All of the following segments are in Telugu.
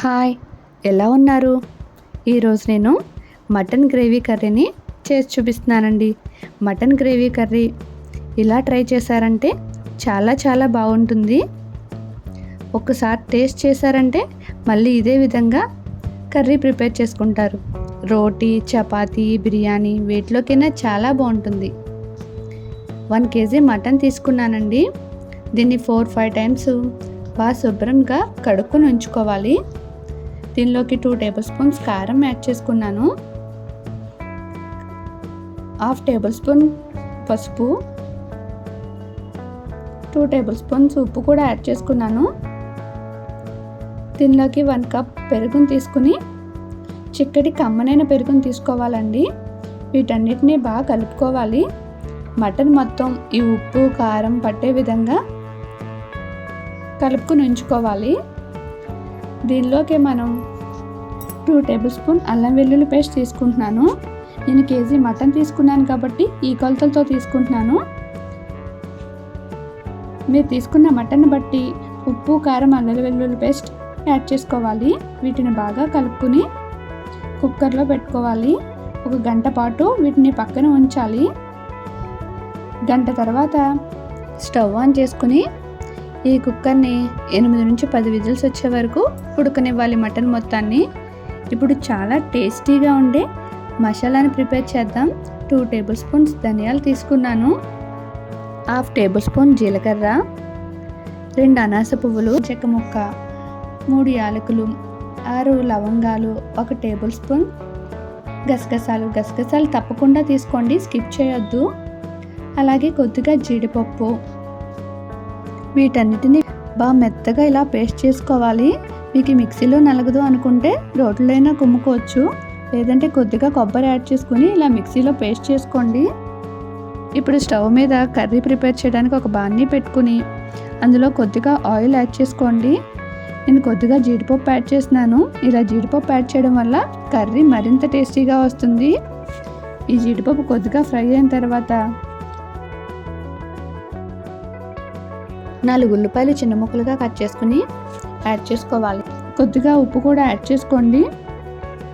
హాయ్ ఎలా ఉన్నారు? ఈరోజు నేను మటన్ గ్రేవీ కర్రీని చేసి చూపిస్తున్నానండి. మటన్ గ్రేవీ కర్రీ ఇలా ట్రై చేశారంటే చాలా చాలా బాగుంటుంది. ఒకసారి టేస్ట్ చేశారంటే మళ్ళీ ఇదే విధంగా కర్రీ ప్రిపేర్ చేసుకుంటారు. రోటీ చపాతీ బిర్యానీ వీటిలోకైనా చాలా బాగుంటుంది. వన్ కేజీ మటన్ తీసుకున్నానండి. దీన్ని ఫోర్ ఫైవ్ టైమ్స్ బాగా శుభ్రంగా కడుక్కుని ఉంచుకోవాలి. దీనిలోకి టూ టేబుల్ స్పూన్స్ కారం యాడ్ చేసుకున్నాను. హాఫ్ టేబుల్ స్పూన్ పసుపు. టూ టేబుల్ స్పూన్స్ ఉప్పు కూడా యాడ్ చేసుకున్నాను. దీనిలోకి వన్ కప్ పెరుగుని తీసుకుని చిక్కటి కమ్మనైన పెరుగుని తీసుకోవాలండి. వీటన్నిటిని బాగా కలుపుకోవాలి. మటన్ మొత్తం ఈ ఉప్పు కారం పట్టే విధంగా కలుపుకుని ఉంచుకోవాలి. దీనిలోకి మనం టూ టేబుల్ స్పూన్ అల్లం వెల్లుల్లి పేస్ట్ తీసుకుంటున్నాను. నేను కేజీ మటన్ తీసుకున్నాను కాబట్టి ఈ కొలతలతో తీసుకుంటున్నాను. మీరు తీసుకున్న మటన్ బట్టి ఉప్పు కారం అల్లం వెల్లుల్లి పేస్ట్ యాడ్ చేసుకోవాలి. వీటిని బాగా కలుపుకుని కుక్కర్లో పెట్టుకోవాలి. ఒక గంట పాటు వీటిని పక్కన ఉంచాలి. గంట తర్వాత స్టవ్ ఆన్ చేసుకుని ఈ కుక్కర్ని ఎనిమిది నుంచి పది విజిల్స్ వచ్చే వరకు ఉడకనివ్వాలి మటన్ మొత్తాన్ని. ఇప్పుడు చాలా టేస్టీగా ఉండే మసాలాని ప్రిపేర్ చేద్దాం. టూ టేబుల్ స్పూన్స్ ధనియాలు తీసుకున్నాను. హాఫ్ టేబుల్ స్పూన్ జీలకర్ర. రెండు అనాస పువ్వులు చెక్క ముక్క మూడు యాలకులు ఆరు లవంగాలు ఒక టేబుల్ స్పూన్. గసగసాలు గసగసాలు తప్పకుండా తీసుకోండి స్కిప్ చేయొద్దు. అలాగే కొద్దిగా జీడిపప్పు. వీటన్నిటిని బాగా మెత్తగా ఇలా పేస్ట్ చేసుకోవాలి. మీకు మిక్సీలో నలగదు అనుకుంటే రోట్లైనా కుమ్ముకోవచ్చు. లేదంటే కొద్దిగా కొబ్బరి యాడ్ చేసుకుని ఇలా మిక్సీలో పేస్ట్ చేసుకోండి. ఇప్పుడు స్టవ్ మీద కర్రీ ప్రిపేర్ చేయడానికి ఒక బాన్ని పెట్టుకుని అందులో కొద్దిగా ఆయిల్ యాడ్ చేసుకోండి. నేను కొద్దిగా జీడిపప్పు యాడ్ చేసినాను ఇలా జీడిపప్పు యాడ్ చేయడం వల్ల కర్రీ మరింత టేస్టీగా వస్తుంది. ఈ జీడిపప్పు కొద్దిగా ఫ్రై అయిన తర్వాత నాలుగు ఉల్లిపాయలు చిన్న ముక్కలుగా కట్ చేసుకుని యాడ్ చేసుకోవాలి. కొద్దిగా ఉప్పు కూడా యాడ్ చేసుకోండి.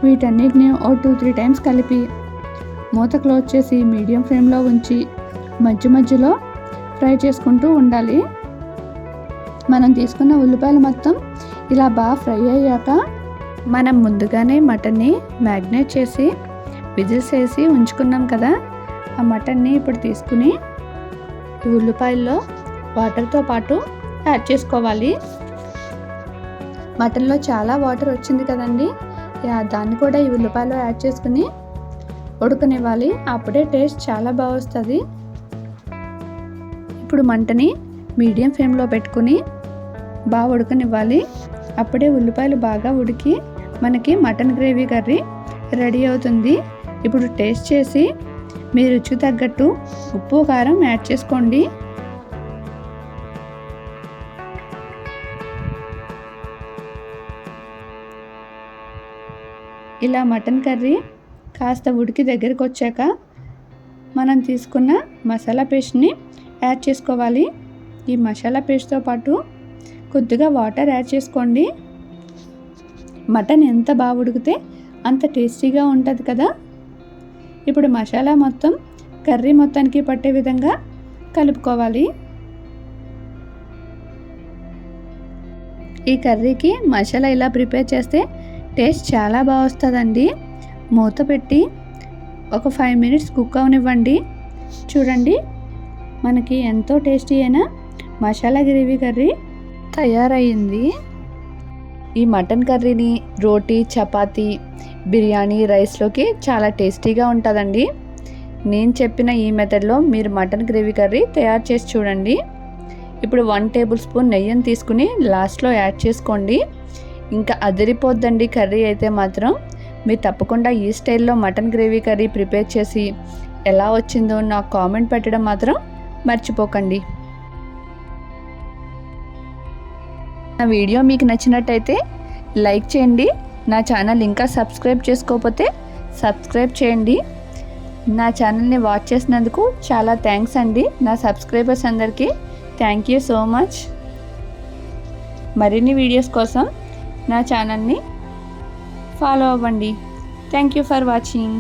వీటన్నిటిని ఓ టూ త్రీ టైమ్స్ కలిపి మూత క్లోజ్ చేసి మీడియం ఫ్లేమ్లో ఉంచి మధ్య మధ్యలో ఫ్రై చేసుకుంటూ ఉండాలి. మనం తీసుకున్న ఉల్లిపాయలు మొత్తం ఇలా బాగా ఫ్రై అయ్యాక మనం ముందుగానే మటన్ని మ్యాగ్నేట్ చేసి విజిల్స్ వేసి ఉంచుకున్నాం కదా ఆ మటన్ని ఇప్పుడు తీసుకుని ఉల్లిపాయల్లో వాటర్తో పాటు యాడ్ చేసుకోవాలి. మటన్లో చాలా వాటర్ వచ్చింది కదండి. దాన్ని కూడా ఈ ఉల్లిపాయలో యాడ్ చేసుకుని ఉడకనివ్వాలి. అప్పుడే టేస్ట్ చాలా బాగా వస్తుంది. ఇప్పుడు మంటని మీడియం ఫ్లేమ్లో పెట్టుకుని బాగా ఉడకనివ్వాలి. అప్పుడే ఉల్లిపాయలు బాగా ఉడికి మనకి మటన్ గ్రేవీ కర్రీ రెడీ అవుతుంది. ఇప్పుడు టేస్ట్ చేసి మీ రుచి తగ్గట్టు ఉప్పు కారం యాడ్ చేసుకోండి. ఇలా మటన్ కర్రీ కాస్త ఉడికి దగ్గరికి వచ్చాక మనం తీసుకున్న మసాలా పేస్ట్ని యాడ్ చేసుకోవాలి. ఈ మసాలా పేస్ట్తో పాటు కొద్దిగా వాటర్ యాడ్ చేసుకోండి. మటన్ ఎంత బాగా ఉడికితే అంత టేస్టీగా ఉంటుంది కదా. ఇప్పుడు మసాలా మొత్తం కర్రీ మొత్తానికి పట్టే విధంగా కలుపుకోవాలి. ఈ కర్రీకి మసాలా ఇలా ప్రిపేర్ చేస్తే టేస్ట్ చాలా బాగా వస్తుందండి. మూత పెట్టి ఒక ఫైవ్ మినిట్స్ కుక్ అవనివ్వండి. చూడండి మనకి ఎంతో టేస్టీ అయిన మసాలా గ్రేవీ కర్రీ తయారయ్యింది. ఈ మటన్ కర్రీని రోటీ చపాతీ బిర్యానీ రైస్లోకి చాలా టేస్టీగా ఉంటుందండి. నేను చెప్పిన ఈ మెథడ్లో మీరు మటన్ గ్రేవీ కర్రీ తయారు చేసి చూడండి. ఇప్పుడు వన్ టేబుల్ స్పూన్ నెయ్యిని తీసుకుని లాస్ట్లో యాడ్ చేసుకోండి. ఇంకా అదిరిపోద్దండి కర్రీ అయితే మాత్రం. మీరు తప్పకుండా ఈ స్టైల్లో మటన్ గ్రేవీ కర్రీ ప్రిపేర్ చేసి ఎలా వచ్చిందో నాకు కామెంట్ పెట్టడం మాత్రం మర్చిపోకండి. నా వీడియో మీకు నచ్చినట్టయితే లైక్ చేయండి. నా ఛానల్ ఇంకా సబ్స్క్రైబ్ చేసుకోకపోతే సబ్స్క్రైబ్ చేయండి. నా ఛానల్ని వాచ్ చేసినందుకు చాలా థ్యాంక్స్ అండి. నా సబ్స్క్రైబర్స్ అందరికీ థ్యాంక్ యూ సో మచ్. మరిన్ని వీడియోస్ కోసం నా ఛానల్ని ఫాలో అవ్వండి. Thank you for watching